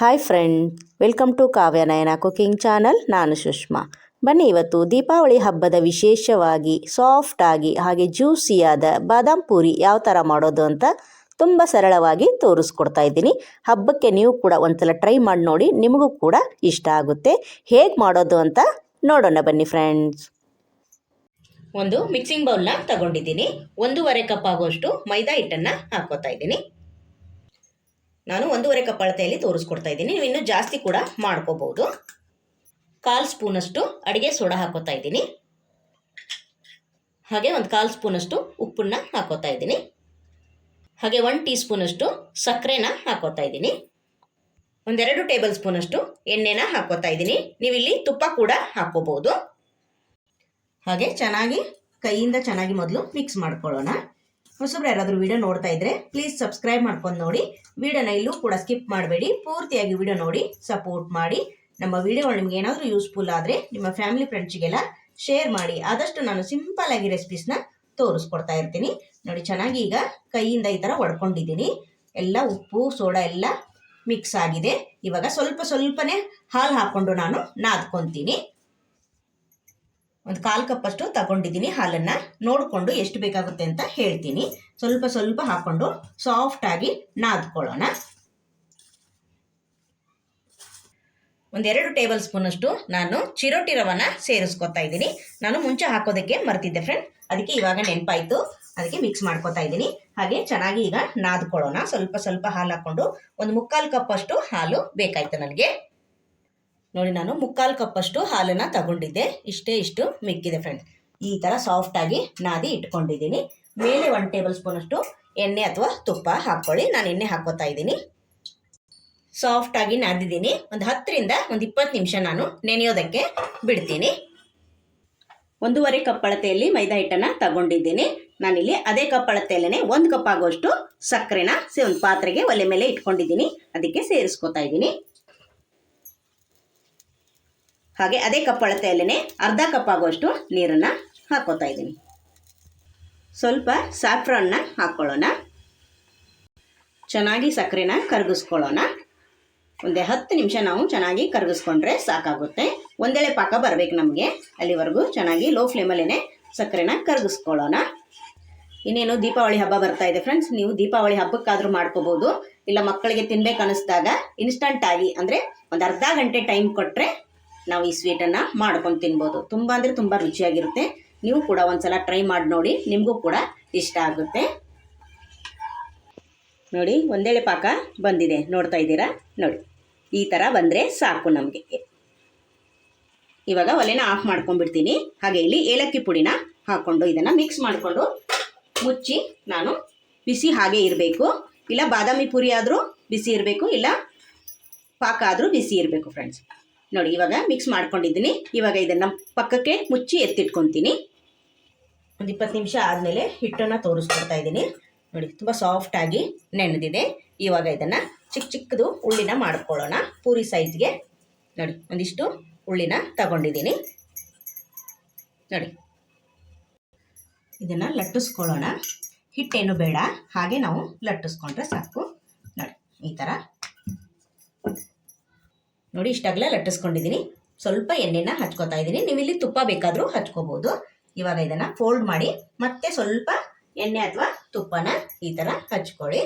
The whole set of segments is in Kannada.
Hi friend welcome to Kavyanayana cooking channel ನಾನು ಸುಷ್ಮಾ. ಬನ್ನಿ ಇವತ್ತು ದೀಪಾವಳಿ ಹಬ್ಬದ ವಿಶೇಷವಾಗಿ ಸಾಫ್ಟಾಗಿ ಹಾಗೆ ಜ್ಯೂಸಿಯಾದ ಬಾದಾಮ್ ಪೂರಿ ಯಾವ ಥರ ಮಾಡೋದು ಅಂತ ತುಂಬ ಸರಳವಾಗಿ ತೋರಿಸ್ಕೊಡ್ತಾ ಇದ್ದೀನಿ. ಹಬ್ಬಕ್ಕೆ ನೀವು ಕೂಡ ಒಂದ್ಸಲ ಟ್ರೈ ಮಾಡಿ ನೋಡಿ, ನಿಮಗೂ ಕೂಡ ಇಷ್ಟ ಆಗುತ್ತೆ. ಹೇಗೆ ಮಾಡೋದು ಅಂತ ನೋಡೋಣ ಬನ್ನಿ ಫ್ರೆಂಡ್ಸ್ ಒಂದು ಮಿಕ್ಸಿಂಗ್ ಬೌಲ್ನ ತಗೊಂಡಿದ್ದೀನಿ. ಒಂದೂವರೆ ಕಪ್ ಆಗುವಷ್ಟು ಮೈದಾ ಹಿಟ್ಟನ್ನು ಹಾಕೋತಾ ಇದ್ದೀನಿ. ನಾನು ಒಂದೂವರೆ ಕಪ್ ಅಳತೆಯಲ್ಲಿ ತೋರಿಸ್ಕೊಡ್ತಾ ಇದ್ದೀನಿ. ನೀವು ಇನ್ನೂ ಜಾಸ್ತಿ ಕೂಡ ಮಾಡ್ಕೋಬಹುದು. ಕಾಲು ಸ್ಪೂನಷ್ಟು ಅಡುಗೆ ಸೋಡಾ ಹಾಕೋತಾ ಇದ್ದೀನಿ. ಹಾಗೆ ಒಂದು ಕಾಲು ಸ್ಪೂನಷ್ಟು ಉಪ್ಪನ್ನ ಹಾಕೋತಾ ಇದ್ದೀನಿ. ಹಾಗೆ ಒನ್ ಟೀ ಸ್ಪೂನಷ್ಟು ಸಕ್ಕರೆನ ಹಾಕೋತಾ ಇದ್ದೀನಿ. ಒಂದೆರಡು ಟೇಬಲ್ ಸ್ಪೂನಷ್ಟು ಎಣ್ಣೆನ ಹಾಕೋತಾ ಇದ್ದೀನಿ. ನೀವಿಲ್ಲಿ ತುಪ್ಪ ಕೂಡ ಹಾಕೋಬಹುದು. ಹಾಗೆ ಚೆನ್ನಾಗಿ ಕೈಯಿಂದ ಚೆನ್ನಾಗಿ ಮೊದಲು ಮಿಕ್ಸ್ ಮಾಡ್ಕೊಳ್ಳೋಣ. ಹೊಸಬ್ರು ಯಾರಾದರೂ ವಿಡಿಯೋ ನೋಡ್ತಾ ಇದ್ರೆ ಪ್ಲೀಸ್ ಸಬ್ಸ್ಕ್ರೈಬ್ ಮಾಡ್ಕೊಂಡು ನೋಡಿ. ವಿಡಿಯೋನ ಇಲ್ಲೂ ಕೂಡ ಸ್ಕಿಪ್ ಮಾಡಬೇಡಿ. ಪೂರ್ತಿಯಾಗಿ ವಿಡಿಯೋ ನೋಡಿ ಸಪೋರ್ಟ್ ಮಾಡಿ. ನಮ್ಮ ವಿಡಿಯೋಗಳು ನಿಮ್ಗೆ ಏನಾದರೂ ಯೂಸ್ಫುಲ್ ಆದರೆ ನಿಮ್ಮ ಫ್ಯಾಮಿಲಿ ಫ್ರೆಂಡ್ಸ್ಗೆಲ್ಲ ಶೇರ್ ಮಾಡಿ. ಆದಷ್ಟು ನಾನು ಸಿಂಪಲ್ ಆಗಿ ರೆಸಿಪೀಸ್ನ ತೋರಿಸ್ಕೊಡ್ತಾ ಇರ್ತೀನಿ. ನೋಡಿ, ಚೆನ್ನಾಗಿ ಈಗ ಕೈಯಿಂದ ಈ ಥರ ಒಡ್ಕೊಂಡಿದ್ದೀನಿ. ಎಲ್ಲ ಉಪ್ಪು, ಸೋಡಾ ಎಲ್ಲ ಮಿಕ್ಸ್ ಆಗಿದೆ. ಇವಾಗ ಸ್ವಲ್ಪ ಸ್ವಲ್ಪನೇ ಹಾಲು ಹಾಕ್ಕೊಂಡು ನಾನು ನಾದ್ಕೊತೀನಿ. ಒಂದು ಕಾಲು ಕಪ್ಪಷ್ಟು ತಗೊಂಡಿದ್ದೀನಿ, ಹಾಲನ್ನು ನೋಡಿಕೊಂಡು ಎಷ್ಟು ಬೇಕಾಗುತ್ತೆ ಅಂತ ಹೇಳ್ತೀನಿ. ಸ್ವಲ್ಪ ಸ್ವಲ್ಪ ಹಾಕ್ಕೊಂಡು ಸಾಫ್ಟಾಗಿ ನಾದ್ಕೊಳ್ಳೋಣ. ಒಂದೆರಡು ಟೇಬಲ್ ಸ್ಪೂನಷ್ಟು ನಾನು ಚಿರೋಟಿ ರವನ ಸೇರಿಸ್ಕೊತಾ ಇದ್ದೀನಿ. ನಾನು ಮುಂಚೆ ಹಾಕೋದಕ್ಕೆ ಮರ್ತಿದ್ದೆ ಫ್ರೆಂಡ್ ಅದಕ್ಕೆ ಇವಾಗ ನೆನಪಾಯಿತು. ಅದಕ್ಕೆ ಮಿಕ್ಸ್ ಮಾಡ್ಕೊತಾ ಇದ್ದೀನಿ. ಹಾಗೆ ಚೆನ್ನಾಗಿ ಈಗ ನಾದ್ಕೊಳ್ಳೋಣ. ಸ್ವಲ್ಪ ಸ್ವಲ್ಪ ಹಾಲು ಹಾಕ್ಕೊಂಡು ಒಂದು ಮುಕ್ಕಾಲು ಕಪ್ಪಷ್ಟು ಹಾಲು ಬೇಕಾಯ್ತು ನನಗೆ. ನೋಡಿ ನಾನು ಮುಕ್ಕಾಲು ಕಪ್ಪಷ್ಟು ಹಾಲನ್ನು ತಗೊಂಡಿದ್ದೆ. ಇಷ್ಟೇ ಇಷ್ಟು ಮಿಕ್ಕಿದೆ ಫ್ರೆಂಡ್ಸ್ ಈ ಥರ ಸಾಫ್ಟಾಗಿ ನಾದಿ ಇಟ್ಕೊಂಡಿದ್ದೀನಿ. ಮೇಲೆ ಒನ್ ಟೇಬಲ್ ಸ್ಪೂನಷ್ಟು ಎಣ್ಣೆ ಅಥವಾ ತುಪ್ಪ ಹಾಕ್ಕೊಳ್ಳಿ. ನಾನು ಎಣ್ಣೆ ಹಾಕೋತಾ ಇದ್ದೀನಿ. ಸಾಫ್ಟಾಗಿ ನಾದಿದ್ದೀನಿ. ಒಂದು ಹತ್ತರಿಂದ ಒಂದು ಇಪ್ಪತ್ತು ನಿಮಿಷ ನಾನು ನೆನೆಯೋದಕ್ಕೆ ಬಿಡ್ತೀನಿ. ಒಂದೂವರೆ ಕಪ್ ಅಳತೆಯಲ್ಲಿ ಮೈದಾ ಹಿಟ್ಟನ್ನು ತಗೊಂಡಿದ್ದೀನಿ. ನಾನಿಲ್ಲಿ ಅದೇ ಕಪ್ ಅಳತೆಯಲ್ಲೇ ಒಂದು ಕಪ್ ಆಗೋಷ್ಟು ಸಕ್ಕರೆನ ಒಂದು ಪಾತ್ರೆಗೆ ಒಲೆ ಮೇಲೆ ಇಟ್ಕೊಂಡಿದ್ದೀನಿ. ಅದಕ್ಕೆ ಸೇರಿಸ್ಕೊತಾ ಇದ್ದೀನಿ. ಹಾಗೆ ಅದೇ ಕಪ್ ಅಳತೆಯಲ್ಲೇ ಅರ್ಧ ಕಪ್ ಆಗುವಷ್ಟು ನೀರನ್ನು ಹಾಕೋತಾ ಇದ್ದೀನಿ. ಸ್ವಲ್ಪ ಸಾಫ್ರಾನ್ನ ಹಾಕ್ಕೊಳ್ಳೋಣ ಚೆನ್ನಾಗಿ ಸಕ್ಕರೆನ ಕರಗಿಸ್ಕೊಳ್ಳೋಣ. ಒಂದೇ ಹತ್ತು ನಿಮಿಷ ನಾವು ಚೆನ್ನಾಗಿ ಕರಗಿಸ್ಕೊಂಡ್ರೆ ಸಾಕಾಗುತ್ತೆ. ಒಂದೇಳೆ ಪಾಕ ಬರಬೇಕು ನಮಗೆ. ಅಲ್ಲಿವರೆಗೂ ಚೆನ್ನಾಗಿ ಲೋ ಫ್ಲೇಮಲ್ಲೇ ಸಕ್ಕರೆನ ಕರಗಿಸ್ಕೊಳ್ಳೋಣ. ಇನ್ನೇನು ದೀಪಾವಳಿ ಹಬ್ಬ ಬರ್ತಾ ಇದೆ ಫ್ರೆಂಡ್ಸ್ ನೀವು ದೀಪಾವಳಿ ಹಬ್ಬಕ್ಕಾದರೂ ಮಾಡ್ಕೋಬೋದು. ಇಲ್ಲ ಮಕ್ಕಳಿಗೆ ತಿನ್ಬೇಕು ಅನ್ನಿಸ್ದಾಗ ಇನ್ಸ್ಟಂಟ್ ಆಗಿ ಅಂದರೆ ಒಂದು ಅರ್ಧ ಗಂಟೆ ಟೈಮ್ ಕೊಟ್ಟರೆ ನಾವು ಈ ಸ್ವೀಟನ್ನು ಮಾಡ್ಕೊಂಡು ತಿನ್ಬೋದು. ತುಂಬ ಅಂದರೆ ತುಂಬ ರುಚಿಯಾಗಿರುತ್ತೆ. ನೀವು ಕೂಡ ಒಂದ್ಸಲ ಟ್ರೈ ಮಾಡಿ ನೋಡಿ, ನಿಮಗೂ ಕೂಡ ಇಷ್ಟ ಆಗುತ್ತೆ. ನೋಡಿ, ಒಂದೇಳೆ ಪಾಕ ಬಂದಿದೆ. ನೋಡ್ತಾ ಇದ್ದೀರಾ? ನೋಡಿ, ಈ ಥರ ಬಂದರೆ ಸಾಕು ನಮಗೆ. ಇವಾಗ ಒಲೆನ ಆಫ್ ಮಾಡ್ಕೊಂಡ್ಬಿಡ್ತೀನಿ ಹಾಗೆ ಇಲ್ಲಿ ಏಲಕ್ಕಿ ಪುಡಿನ ಹಾಕ್ಕೊಂಡು ಇದನ್ನು ಮಿಕ್ಸ್ ಮಾಡಿಕೊಂಡು ಮುಚ್ಚಿ ನಾನು ಬಿಸಿ ಹಾಗೆ ಇರಬೇಕು. ಇಲ್ಲ ಬಾದಾಮಿ ಪುರಿ ಆದರೂ ಬಿಸಿ ಇರಬೇಕು, ಇಲ್ಲ ಪಾಕ ಆದರೂ ಬಿಸಿ ಇರಬೇಕು ಫ್ರೆಂಡ್ಸ್ ನೋಡಿ, ಇವಾಗ ಮಿಕ್ಸ್ ಮಾಡ್ಕೊಂಡಿದ್ದೀನಿ. ಇವಾಗ ಇದನ್ನು ಪಕ್ಕಕ್ಕೆ ಮುಚ್ಚಿ ಎತ್ತಿಟ್ಕೊತೀನಿ. ಒಂದು ಇಪ್ಪತ್ತು ನಿಮಿಷ ಆದಮೇಲೆ ಹಿಟ್ಟನ್ನು ತೋರಿಸ್ಕೊಡ್ತಾ ಇದ್ದೀನಿ. ನೋಡಿ, ತುಂಬ ಸಾಫ್ಟಾಗಿ ನೆನೆದಿದೆ. ಇವಾಗ ಇದನ್ನು ಚಿಕ್ಕ ಚಿಕ್ಕದು ಉಳ್ಳಿನ ಮಾಡ್ಕೊಳ್ಳೋಣ. ಪೂರಿ ಸೈಜ್ಗೆ ನೋಡಿ, ಒಂದಿಷ್ಟು ಉಳ್ಳಿನ ತಗೊಂಡಿದ್ದೀನಿ. ನೋಡಿ, ಇದನ್ನು ಲಟ್ಟಿಸ್ಕೊಳ್ಳೋಣ. ಹಿಟ್ಟೇನು ಬೇಡ, ಹಾಗೆ ನಾವು ಲಟ್ಟಿಸ್ಕೊಂಡ್ರೆ ಸಾಕು. ನೋಡಿ, ಈ ಥರ ನೋಡಿ, ಇಷ್ಟಾಗಲೇ ಲಟ್ಟಿಸ್ಕೊಂಡಿದ್ದೀನಿ ಸ್ವಲ್ಪ ಎಣ್ಣೆನ ಹಚ್ಕೋತಾ ಇದ್ದೀನಿ ನೀವು ಇಲ್ಲಿ ತುಪ್ಪ ಬೇಕಾದರೂ ಹಚ್ಕೋಬೋದು. ಇವಾಗ ಇದನ್ನು ಫೋಲ್ಡ್ ಮಾಡಿ, ಮತ್ತೆ ಸ್ವಲ್ಪ ಎಣ್ಣೆ ಅಥವಾ ತುಪ್ಪನ ಈ ಥರ ಹಚ್ಕೊಳ್ಳಿ.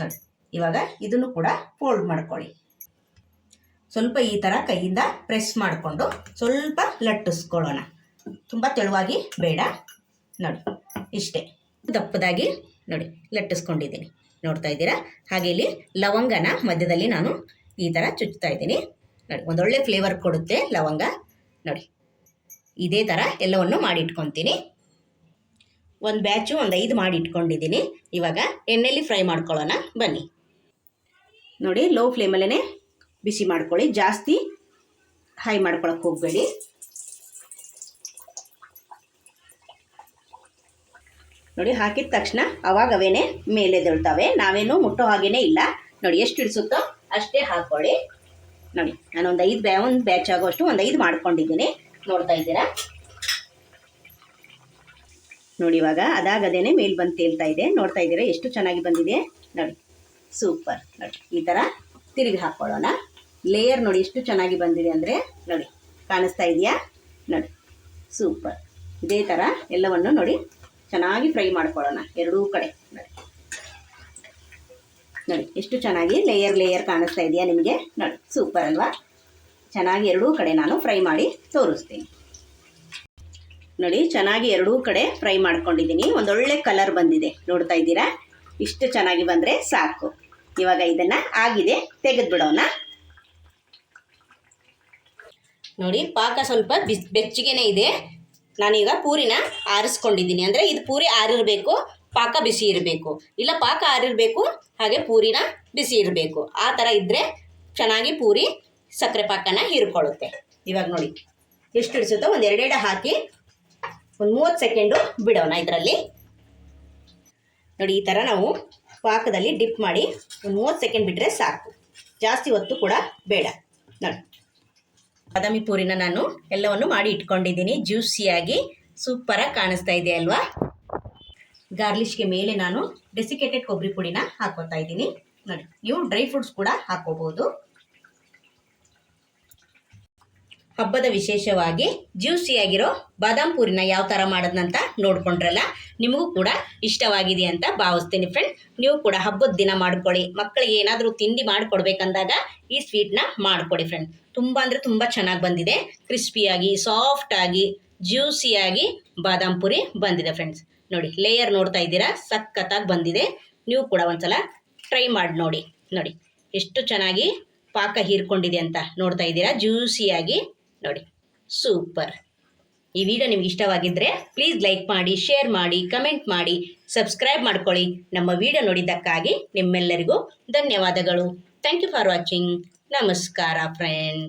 ನೋಡಿ, ಇವಾಗ ಇದನ್ನು ಕೂಡ ಫೋಲ್ಡ್ ಮಾಡ್ಕೊಳ್ಳಿ. ಸ್ವಲ್ಪ ಈ ಥರ ಕೈಯಿಂದ ಪ್ರೆಸ್ ಮಾಡಿಕೊಂಡು ಸ್ವಲ್ಪ ಲಟ್ಟಿಸ್ಕೊಳ್ಳೋಣ. ತುಂಬ ತೆಳುವಾಗಿ ಬೇಡ. ನೋಡಿ, ಇಷ್ಟೇ. ದಪ್ಪದಾಗಿ, ನೋಡಿ ಲಟ್ಟಿಸ್ಕೊಂಡಿದ್ದೀನಿ ನೋಡ್ತಾ ಇದ್ದೀರಾ? ಹಾಗೆ ಇಲ್ಲಿ ಲವಂಗನ ಮಧ್ಯದಲ್ಲಿ ನಾನು ಈ ಥರ ಚುಚ್ತಾ ಇದ್ದೀನಿ. ನೋಡಿ ಒಂದೊಳ್ಳೆ ಫ್ಲೇವರ್ ಕೊಡುತ್ತೆ ಲವಂಗ. ನೋಡಿ, ಇದೇ ಥರ ಎಲ್ಲವನ್ನು ಮಾಡಿ ಇಟ್ಕೊತೀನಿ ಒಂದು ಬ್ಯಾಚು ಒಂದು ಐದು ಮಾಡಿ ಇಟ್ಕೊಂಡಿದ್ದೀನಿ ಇವಾಗ ಎಣ್ಣೆಯಲ್ಲಿ ಫ್ರೈ ಮಾಡ್ಕೊಳ್ಳೋಣ, ಬನ್ನಿ. ನೋಡಿ ಲೋ ಫ್ಲೇಮಲ್ಲೇ ಬಿಸಿ ಮಾಡ್ಕೊಳ್ಳಿ. ಜಾಸ್ತಿ ಹೈ ಮಾಡ್ಕೊಳಕ್ಕೆ ಹೋಗಬೇಡಿ. ನೋಡಿ, ಹಾಕಿದ ತಕ್ಷಣ ಅವಾಗವೇನೆ ಮೇಲೆ ದೊಳ್ತವೆ ನಾವೇನು ಮುಟ್ಟೋ ಹಾಗೇನೆ ಇಲ್ಲ. ನೋಡಿ, ಎಷ್ಟು ಇಡಿಸುತ್ತೋ ಅಷ್ಟೇ ಹಾಕ್ಕೊಳ್ಳಿ. ನೋಡಿ, ನಾನು ಒಂದು ಐದು ಬ್ಯಾ, ಒಂದು ಬ್ಯಾಚ್ ಆಗೋಷ್ಟು ಒಂದು ಐದು ಮಾಡ್ಕೊಂಡಿದ್ದೀನಿ. ನೋಡ್ತಾ ಇದ್ದೀರಾ? ನೋಡಿ, ಇವಾಗ ಅದಾಗದೇನೆ ಮೇಲ್ ಬಂದು ತೇಲ್ತಾ ಇದೆ. ನೋಡ್ತಾ ಇದ್ದೀರಾ, ಎಷ್ಟು ಚೆನ್ನಾಗಿ ಬಂದಿದೆ? ನೋಡಿ, ಸೂಪರ್. ನೋಡಿ, ಈ ಥರ ತಿರುಗಿ ಹಾಕ್ಕೊಳ್ಳೋಣ ಲೇಯರ್ ನೋಡಿ, ಎಷ್ಟು ಚೆನ್ನಾಗಿ ಬಂದಿದೆ ಅಂದರೆ, ನೋಡಿ, ಕಾಣಿಸ್ತಾ ಇದೆಯಾ? ನೋಡಿ, ಸೂಪರ್. ಇದೇ ಥರ ಎಲ್ಲವನ್ನು ನೋಡಿ, ಚೆನ್ನಾಗಿ ಫ್ರೈ ಮಾಡ್ಕೊಳ್ಳೋಣ, ಎರಡೂ ಕಡೆ. ನೋಡಿ. ನೋಡಿ, ಎಷ್ಟು ಚೆನ್ನಾಗಿ ಲೇಯರ್ ಲೇಯರ್ ಕಾಣಿಸ್ತಾ ಇದೆಯಾ ನಿಮಗೆ? ನೋಡಿ ಸೂಪರ್ ಅಲ್ವಾ? ಚೆನ್ನಾಗಿ ಎರಡೂ ಕಡೆ ನಾನು ಫ್ರೈ ಮಾಡಿ ತೋರಿಸ್ತೀನಿ. ನೋಡಿ, ಚೆನ್ನಾಗಿ ಎರಡೂ ಕಡೆ ಫ್ರೈ ಮಾಡ್ಕೊಂಡಿದ್ದೀನಿ. ಒಂದೊಳ್ಳೆ ಕಲರ್ ಬಂದಿದೆ. ನೋಡ್ತಾ ಇದ್ದೀರಾ? ಇಷ್ಟು ಚೆನ್ನಾಗಿ ಬಂದರೆ ಸಾಕು. ಇವಾಗ ಇದನ್ನು ಆಗಿದೆ ತೆಗೆದು ಬಿಡೋಣ ನೋಡಿ, ಪಾಕ ಸ್ವಲ್ಪ ಬಿಸ್ ಬೆಚ್ಚಗೆನೇ ಇದೆ. ನಾನೀಗ ಪೂರಿನ ಆರಿಸ್ಕೊಂಡಿದ್ದೀನಿ. ಅಂದರೆ ಇದು ಪೂರಿ ಆರಿರಬೇಕು. ಪಾಕ ಬಿಸಿ ಇರಬೇಕು. ಇಲ್ಲ ಪಾಕ ಆರಿರಬೇಕು, ಹಾಗೆ ಪೂರಿನ ಬಿಸಿ ಇರಬೇಕು. ಆ ಥರ ಇದ್ದರೆ ಚೆನ್ನಾಗಿ ಪೂರಿ ಸಕ್ಕರೆ ಪಾಕನ ಹೀರ್ಕೊಳ್ಳುತ್ತೆ. ಇವಾಗ ನೋಡಿ, ಎಷ್ಟು ಹಿಡಿಸುತ್ತೋ ಒಂದು ಎರಡೆರಡು ಹಾಕಿ ಒಂದು ಮೂವತ್ತು ಸೆಕೆಂಡು ಬಿಡೋಣ ಇದರಲ್ಲಿ. ನೋಡಿ, ಈ ಥರ ನಾವು ಪಾಕದಲ್ಲಿ ಡಿಪ್ ಮಾಡಿ ಒಂದು ಮೂವತ್ತು ಸೆಕೆಂಡ್ ಬಿಟ್ಟರೆ ಸಾಕು. ಜಾಸ್ತಿ ಹೊತ್ತು ಕೂಡ ಬೇಡ. ನೋಡಿ, ಬಾದಾಮಿ ಪೂರಿನ ನಾನು ಎಲ್ಲವನ್ನು ಮಾಡಿ ಇಟ್ಕೊಂಡಿದ್ದೀನಿ. ಜ್ಯೂಸಿಯಾಗಿ ಸೂಪರಾಗಿ ಕಾಣಿಸ್ತಾ ಇದೆ ಅಲ್ವಾ? ಗಾರ್ಲಿಷ್ಗೆ ಮೇಲೆ ನಾನು ಡೆಸಿಕೇಟೆಡ್ ಕೊಬ್ಬರಿ ಪುಡಿನ ಹಾಕೋತಾ ಇದ್ದೀನಿ. ನೋಡಿ ನೀವು ಡ್ರೈ ಫ್ರೂಟ್ಸ್ ಕೂಡ ಹಾಕೋಬಹುದು ಹಬ್ಬದ ವಿಶೇಷವಾಗಿ ಜ್ಯೂಸಿಯಾಗಿರೋ ಬಾದಾಮ್ ಪೂರಿನ ಯಾವ ಥರ ಮಾಡೋದಂತ ನೋಡ್ಕೊಂಡ್ರಲ್ಲ, ನಿಮಗೂ ಕೂಡ ಇಷ್ಟವಾಗಿದೆ ಅಂತ ಭಾವಿಸ್ತೀನಿ ಫ್ರೆಂಡ್ ನೀವು ಕೂಡ ಹಬ್ಬದ ದಿನ ಮಾಡ್ಕೊಳ್ಳಿ. ಮಕ್ಕಳಿಗೆ ಏನಾದರೂ ತಿಂಡಿ ಮಾಡಿಕೊಡ್ಬೇಕಂದಾಗ ಈ ಸ್ವೀಟ್ನ ಮಾಡಿಕೊಡಿ ಫ್ರೆಂಡ್ ತುಂಬ ಅಂದರೆ ತುಂಬ ಚೆನ್ನಾಗಿ ಬಂದಿದೆ. ಕ್ರಿಸ್ಪಿಯಾಗಿ ಸಾಫ್ಟಾಗಿ ಜ್ಯೂಸಿಯಾಗಿ ಬಾದಾಮ್ ಪುರಿ ಬಂದಿದೆ ಫ್ರೆಂಡ್ಸ್ ನೋಡಿ ಲೇಯರ್ ನೋಡ್ತಾ ಇದ್ದೀರಾ? ಸಖತ್ತಾಗಿ ಬಂದಿದೆ. ನೀವು ಕೂಡ ಒಂದ್ಸಲ ಟ್ರೈ ಮಾಡಿ ನೋಡಿ. ನೋಡಿ, ಎಷ್ಟು ಚೆನ್ನಾಗಿ ಪಾಕ ಹೀರ್ಕೊಂಡಿದೆ ಅಂತ ನೋಡ್ತಾ ಇದ್ದೀರಾ? ಜ್ಯೂಸಿಯಾಗಿ ನೋಡಿ ಸೂಪರ್ ಈ ವಿಡಿಯೋ ನಿಮ್ಗೆ ಇಷ್ಟವಾಗಿದ್ದರೆ ಪ್ಲೀಸ್ ಲೈಕ್ ಮಾಡಿ ಶೇರ್ ಮಾಡಿ ಕಮೆಂಟ್ ಮಾಡಿ ಸಬ್ಸ್ಕ್ರೈಬ್ ಮಾಡ್ಕೊಳ್ಳಿ. ನಮ್ಮ ವಿಡಿಯೋ ನೋಡಿದ್ದಕ್ಕಾಗಿ ನಿಮ್ಮೆಲ್ಲರಿಗೂ ಧನ್ಯವಾದಗಳು. ಥ್ಯಾಂಕ್ ಯು ಫಾರ್ ವಾಚಿಂಗ್ ನಮಸ್ಕಾರ ಫ್ರೆಂಡ್